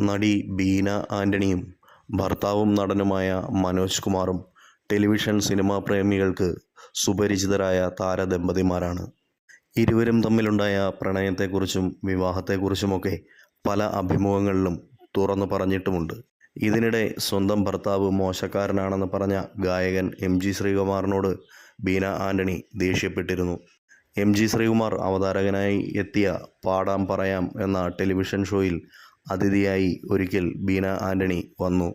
നടി ബീന ആന്റണിയും ഭർത്താവും നടനുമായ മനോജ് കുമാറും ടെലിവിഷൻ സിനിമാ പ്രേമികൾക്ക് സുപരിചിതരായ താരദമ്പതിമാരാണ് ഇരുവരും തമ്മിലുണ്ടായ പ്രണയത്തെക്കുറിച്ചും വിവാഹത്തെക്കുറിച്ചുമൊക്കെ പല അഭിമുഖങ്ങളിലും തുറന്നു പറഞ്ഞിട്ടുമുണ്ട്. ഇതിനിടെ സ്വന്തം ഭർത്താവ് മോശക്കാരനാണെന്ന് പറഞ്ഞ ഗായകൻ എം ജി ശ്രീകുമാറിനോട് ബീന ആന്റണി ദേഷ്യപ്പെട്ടിരുന്നു. എം ജി ശ്രീകുമാർ അവതാരകനായി എത്തിയ പാടാം പറയാം എന്ന ടെലിവിഷൻ ഷോയിൽ അതിഥിയായി ഒരിക്കൽ ബീന ആന്റണി വന്നു.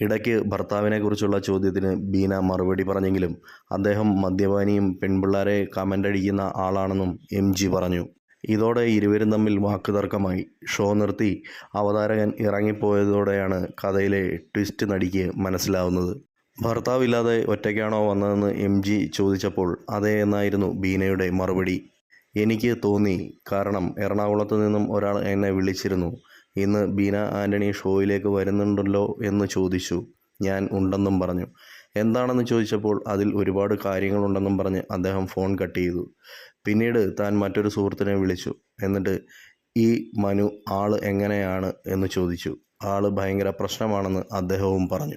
ഇടയ്ക്ക് ഭർത്താവിനെക്കുറിച്ചുള്ള ചോദ്യത്തിന് ബീന മറുപടി പറഞ്ഞെങ്കിലും അദ്ദേഹം മദ്യപാനിയും പെൺപിള്ളേരെ കമന്റ് അടിക്കുന്ന ആളാണെന്നും എം ജി പറഞ്ഞു. ഇതോടെ ഇരുവരും തമ്മിൽ വാക്കുതർക്കമായി. ഷോ നിർത്തി. അവതാരകൻ ഇറങ്ങിപ്പോയതോടെയാണ് കഥയിലെ ട്വിസ്റ്റ് നടിക്ക് മനസ്സിലാവുന്നത്. ഭർത്താവില്ലാതെ ഒറ്റയ്ക്കാണോ വന്നതെന്ന് എം ജി ചോദിച്ചപ്പോൾ അതെ എന്നായിരുന്നു ബീനയുടെ മറുപടി. എനിക്ക് തോന്നി. കാരണം എറണാകുളത്ത് നിന്നും ഒരാൾ എന്നെ വിളിച്ചിരുന്നു. ഇന്ന് ബീന ആന്റണി ഷോയിലേക്ക് വരുന്നുണ്ടല്ലോ എന്ന് ചോദിച്ചു. ഞാൻ ഉണ്ടെന്നും പറഞ്ഞു. എന്താണെന്ന് ചോദിച്ചപ്പോൾ അതിൽ ഒരുപാട് കാര്യങ്ങളുണ്ടെന്നും പറഞ്ഞ് അദ്ദേഹം ഫോൺ കട്ട് ചെയ്തു. പിന്നീട് താൻ മറ്റൊരു സുഹൃത്തിനെ വിളിച്ചു. എന്നിട്ട് ഈ മനു ആൾ എങ്ങനെയാണ്? എന്ന് ചോദിച്ചു. ആൾ ഭയങ്കര പ്രശ്നമാണെന്ന് അദ്ദേഹവും പറഞ്ഞു.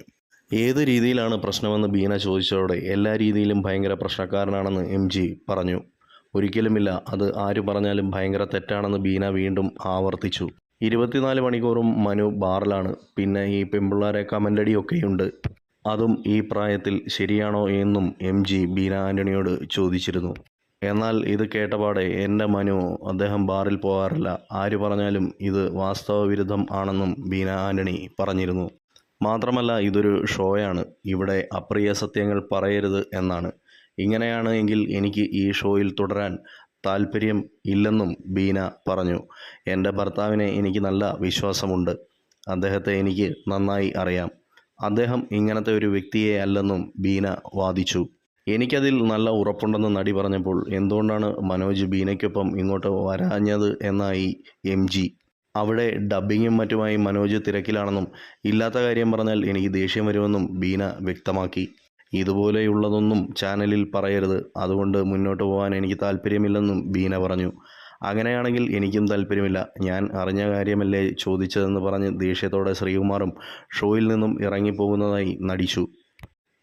ഏത് രീതിയിലാണ് പ്രശ്നമെന്ന് ബീന ചോദിച്ചതോടെ എല്ലാ രീതിയിലും ഭയങ്കര പ്രശ്നക്കാരനാണെന്ന് എം ജി പറഞ്ഞു. ഒരിക്കലുമില്ല. അത് ആര് പറഞ്ഞാലും ഭയങ്കര തെറ്റാണെന്ന് ബീന വീണ്ടും ആവർത്തിച്ചു. ഇരുപത്തിനാല് മണിക്കൂറും മനു ബാറിലാണ്. പിന്നെ ഈ പെമ്പിള്ളാരെ കമന്റടിയൊക്കെയുണ്ട് അതും ഈ പ്രായത്തിൽ ശരിയാണോ എന്നും എം ജി ബീന ആന്റണിയോട് ചോദിച്ചിരുന്നു. എന്നാൽ ഇത് കേട്ടപാടെ എന്റെ മനു അദ്ദേഹം ബാറിൽ പോകാറില്ല. ആര് പറഞ്ഞാലും ഇത് വാസ്തവ വിരുദ്ധം ആണെന്നും ബീന ആന്റണി പറഞ്ഞിരുന്നു. മാത്രമല്ല ഇതൊരു ഷോയാണ്. ഇവിടെ അപ്രിയ സത്യങ്ങൾ പറയരുത് എന്നാണ്. ഇങ്ങനെയാണ് എങ്കിൽ എനിക്ക് ഈ ഷോയിൽ തുടരാൻ താല്പര്യം ഇല്ലെന്നും ബീന പറഞ്ഞു. എന്റെ ഭർത്താവിനെ എനിക്ക് നല്ല വിശ്വാസമുണ്ട്. അദ്ദേഹത്തെ എനിക്ക് നന്നായി അറിയാം. അദ്ദേഹം ഇങ്ങനത്തെ ഒരു വ്യക്തിയെ അല്ലെന്നും ബീന വാദിച്ചു. എനിക്കതിൽ നല്ല ഉറപ്പുണ്ടെന്ന് നടി പറഞ്ഞപ്പോൾ എന്തുകൊണ്ടാണ് മനോജ് ബീനയ്ക്കൊപ്പം ഇങ്ങോട്ട് വരാഞ്ഞത് എന്നായി എം ജി. അവിടെ ഡബ്ബിങ്ങും മറ്റുമായി മനോജ് തിരക്കിലാണെന്നും ഇല്ലാത്ത കാര്യം പറഞ്ഞാൽ എനിക്ക് ദേഷ്യം വരുമെന്നും ബീന വ്യക്തമാക്കി. ഇതുപോലെയുള്ളതൊന്നും ചാനലിൽ പറയരുത്. അതുകൊണ്ട് മുന്നോട്ട് പോകാൻ എനിക്ക് താല്പര്യമില്ലെന്നും ബീന പറഞ്ഞു. അങ്ങനെയാണെങ്കിൽ എനിക്കും താല്പര്യമില്ല ഞാൻ അറിഞ്ഞ കാര്യമല്ലേ ചോദിച്ചതെന്ന് പറഞ്ഞ് ദേഷ്യത്തോടെ ശ്രീകുമാറും ഷോയിൽ നിന്നും ഇറങ്ങിപ്പോകുന്നതായി നടിച്ചു.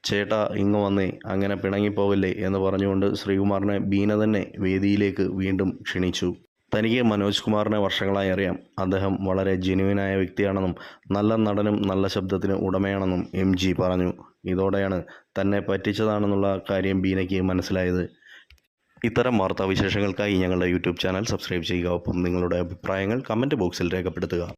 ചേട്ടാ ഇങ്ങ് വന്നേ. അങ്ങനെ പിണങ്ങിപ്പോവല്ലേ എന്ന് പറഞ്ഞുകൊണ്ട് ശ്രീകുമാറിനെ ബീന തന്നെ വേദിയിലേക്ക് വീണ്ടും ക്ഷണിച്ചു. തനിക്ക് മനോജ് കുമാറിനെ വർഷങ്ങളായി അറിയാം. അദ്ദേഹം വളരെ ജെനുവിനായ വ്യക്തിയാണെന്നും നല്ല നടനും നല്ല ശബ്ദത്തിന് ഉടമയാണെന്നും എം പറഞ്ഞു. ഇതോടെയാണ് തന്നെ പറ്റിച്ചതാണെന്നുള്ള കാര്യം ബീനയ്ക്ക് മനസ്സിലായത്. ഇത്തരം വാർത്താവിശേഷങ്ങൾക്കായി ഞങ്ങളുടെ യൂട്യൂബ് ചാനൽ സബ്സ്ക്രൈബ് ചെയ്യുക. ഒപ്പം നിങ്ങളുടെ അഭിപ്രായങ്ങൾ കമന്റ് ബോക്സിൽ രേഖപ്പെടുത്തുക.